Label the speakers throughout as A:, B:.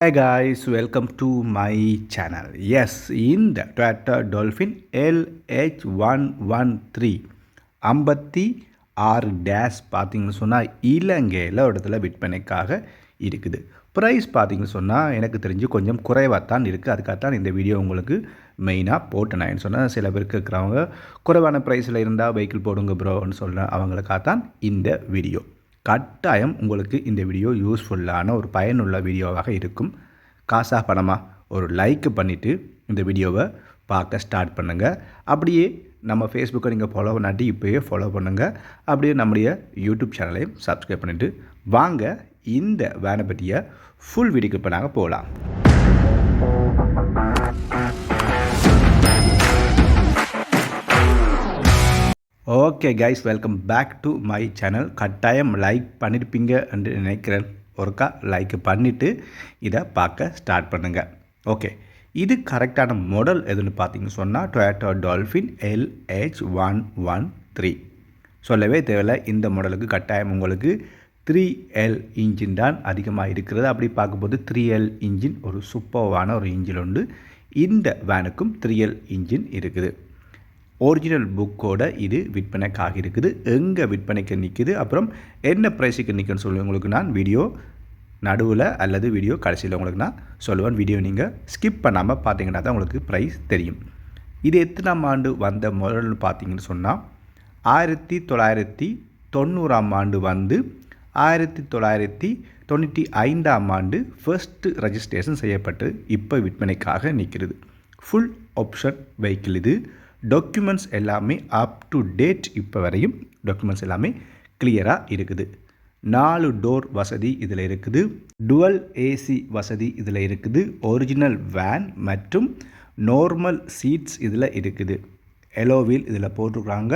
A: Hey guys welcome to my channel yes இந்த Toyota Dolphin LH113 ஐம்பத்தி ஆறு dash பார்த்தீங்கன்னு சொன்னால் இலங்கையில் ஒரு இடத்துல விற்பனைக்காக இருக்குது. ப்ரைஸ் பார்த்தீங்கன்னு சொன்னால் எனக்கு தெரிஞ்சு கொஞ்சம் குறைவாக தான் இருக்குது அதுக்காகத்தான் இந்த வீடியோ உங்களுக்கு மெயினாக போட்டேன். சொன்னால் சில பேருக்கு இருக்கிறவங்க குறைவான ப்ரைஸில் இருந்தால் வெஹிக்கிள் போடுங்க ப்ரோன்னு சொல்ல அவங்களுக்காகத்தான் இந்த வீடியோ கட்டாயம் உங்களுக்கு இந்த வீடியோ யூஸ்ஃபுல்லான ஒரு பயனுள்ள வீடியோவாக இருக்கும். காசாக பணமாக ஒரு லைக் பண்ணிவிட்டு இந்த வீடியோவை பார்க்க ஸ்டார்ட் பண்ணுங்கள் அப்படியே நம்ம ஃபேஸ்புக்கை நீங்கள் ஃபாலோ பண்ணாட்டி இப்போயே ஃபாலோ பண்ணுங்கள் அப்படியே நம்முடைய யூடியூப் சேனலையும் சப்ஸ்கிரைப் பண்ணிவிட்டு வாங்க. இந்த வேனை பற்றிய ஃபுல் வீடியோக்கு இப்போ நாங்கள் போகலாம். Okay guys welcome back to my channel கட்டாயம் லைக் பண்ணியிருப்பீங்க என்று நினைக்கிறேன். ஒருக்கா லைக் பண்ணிவிட்டு இதை பார்க்க ஸ்டார்ட் பண்ணுங்கள் ஓகே இது கரெக்டான மாடல் எதுன்னு பார்த்தீங்கன்னு சொன்னால் Toyota Dolphin LH one one three சொல்லவே தேவையில்லை இந்த மாடலுக்கு கட்டாயம் உங்களுக்கு த்ரீ எல் இன்ஜின் தான் அதிகமாக இருக்கிறது. அப்படி பார்க்கும்போது த்ரீ எல் இன்ஜின் ஒரு சூப்பர்வான ஒரு இன்ஜின் உண்டு. இந்த வேனுக்கும் த்ரீ எல் இன்ஜின் இருக்குது. ஒரிஜினல் புக்கோட இது விற்பனைக்காக இருக்குது. எங்கே விற்பனைக்கு நிற்குது அப்புறம் என்ன ப்ரைஸுக்கு நிற்குன்னு சொல்லி உங்களுக்கு நான் வீடியோ நடுவில் அல்லது வீடியோ கடைசியில் உங்களுக்கு நான் சொல்லுவேன். வீடியோ நீங்கள் ஸ்கிப் பண்ணாமல் பார்த்தீங்கன்னா தான் உங்களுக்கு ப்ரைஸ் தெரியும். இது எத்தனாம் ஆண்டு வந்த முதல்னு பார்த்தீங்கன்னு சொன்னால் ஆயிரத்தி தொள்ளாயிரத்தி தொண்ணூறாம் ஆண்டு வந்து ஆயிரத்தி தொள்ளாயிரத்தி தொண்ணூற்றி ஐந்தாம் ஆண்டு ஃபர்ஸ்ட்டு ரெஜிஸ்ட்ரேஷன் செய்யப்பட்டு இப்போ விற்பனைக்காக நிற்கிறது ஃபுல் ஆப்ஷன் வெஹிக்கிள் இது. டாக்குமெண்ட்ஸ் எல்லாமே அப் டு டேட் இப்போ வரையும் டாக்குமெண்ட்ஸ் எல்லாமே கிளியராக இருக்குது. நாலு டோர் வசதி இதில் இருக்குது. டுவல் ஏசி வசதி இதில் இருக்குது. ஒரிஜினல் வேன் மற்றும் நார்மல் சீட்ஸ் இதில் இருக்குது. எலோவில் இதில் போட்டிருக்கிறாங்க.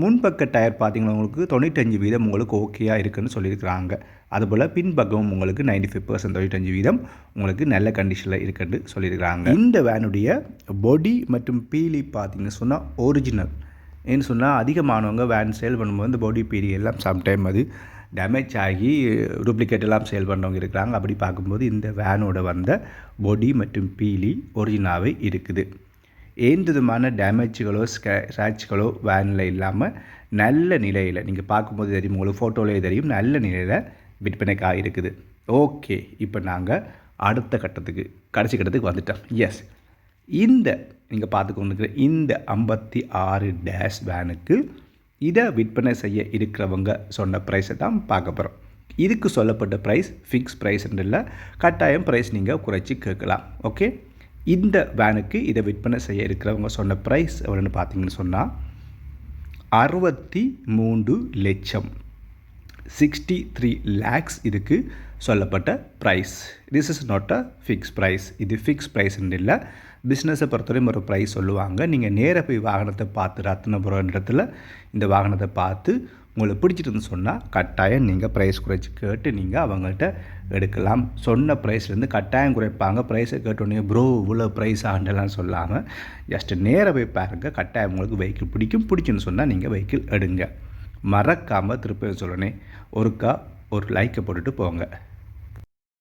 A: முன்பக்க டயர் பார்த்தீங்கன்னா உங்களுக்கு தொண்ணூற்றஞ்சு வீதம் உங்களுக்கு ஓகேயாக இருக்குன்னு சொல்லியிருக்கிறாங்க. அதுபோல் பின்பக்கம் உங்களுக்கு நைன்டி ஃபைவ் பர்சன்ட் தொண்ணூற்றஞ்சு வீதம் உங்களுக்கு நல்ல கண்டிஷனில் இருக்குன்னு சொல்லியிருக்கிறாங்க. இந்த வேனுடைய பொடி மற்றும் பீலி பார்த்திங்கன்னு சொன்னால் ஒரிஜினல் ஏன்னு சொன்னால் அதிகமானவங்க வேன் சேல் பண்ணும்போது இந்த பொடி பீலி எல்லாம் சம்டைம் அது டேமேஜ் ஆகி டூப்ளிகேட் எல்லாம் சேல் பண்ணுறவங்க இருக்கிறாங்க. அப்படி பார்க்கும்போது இந்த வேனோட வந்த பொடி மற்றும் பீலி ஒரிஜினாவே இருக்குது. எந்த விதமான டேமேஜ்களோ ஸ்க்ராட்ச்களோ வேனில் இல்லாமல் நல்ல நிலையில் நீங்கள் பார்க்கும்போது தெரியும் உங்களுக்கு ஃபோட்டோலேயே தெரியும் நல்ல நிலையில் விற்பனைக்காக இருக்குது. ஓகே இப்போ நாங்கள் அடுத்த கட்டத்துக்கு கடைசி கட்டத்துக்கு வந்துட்டோம். எஸ் இந்த நீங்கள் பார்த்து கொண்டுக்கிற இந்த ஐம்பத்தி ஆறு டேஷ் வேனுக்கு இதை விற்பனை செய்ய இருக்கிறவங்க சொன்ன ப்ரைஸை தான் பார்க்க போகிறோம் இதுக்கு சொல்லப்பட்ட ப்ரைஸ் ஃபிக்ஸ் ப்ரைஸ்ன்றில் கட்டாயம் ப்ரைஸ் நீங்கள் குறைச்சி கேட்கலாம். ஓகே இந்த வேனுக்கு இதை விற்பனை செய்ய இருக்கிறவங்க சொன்ன ப்ரைஸ் எவ்வளோன்னு பார்த்தீங்கன்னு சொன்னால் அறுபத்தி மூன்று லட்சம். சிக்ஸ்டி த்ரீ லேக்ஸ் இதுக்கு சொல்லப்பட்ட price this is not a fix price இது ஃபிக்ஸ் ப்ரைஸ்ன்னு இல்லை. பிஸ்னஸை பொறுத்தவரையும் ஒரு ப்ரைஸ் சொல்லுவாங்க. நீங்கள் நேராக போய் வாகனத்தை பார்த்து ரத்னபுரம் இடத்துல இந்த வாகனத்தை பார்த்து உங்களுக்கு பிடிச்சிட்டுன்னு சொன்னால் கட்டாயம் நீங்கள் ப்ரைஸ் குறைச்சி கேட்டு நீங்கள் அவங்கள்ட்ட எடுக்கலாம். சொன்ன ப்ரைஸ்லேருந்து கட்டாயம் குறைப்பாங்க. ப்ரைஸை கேட்டோடனே ப்ரோ இவ்வளோ ப்ரைஸ் ஆண்டெல்லாம் சொல்லாமல் ஜஸ்ட்டு நேராக போய் பாருங்கள் கட்டாயம் உங்களுக்கு வெஹிக்கிள் பிடிக்கும் பிடிக்குன்னு சொன்னால் நீங்கள் வெஹிக்கிள் எடுங்க. மறக்காமல் திருப்பி சொல்லணே ஒருக்கா ஒரு லைக்கை போட்டுட்டு போங்க.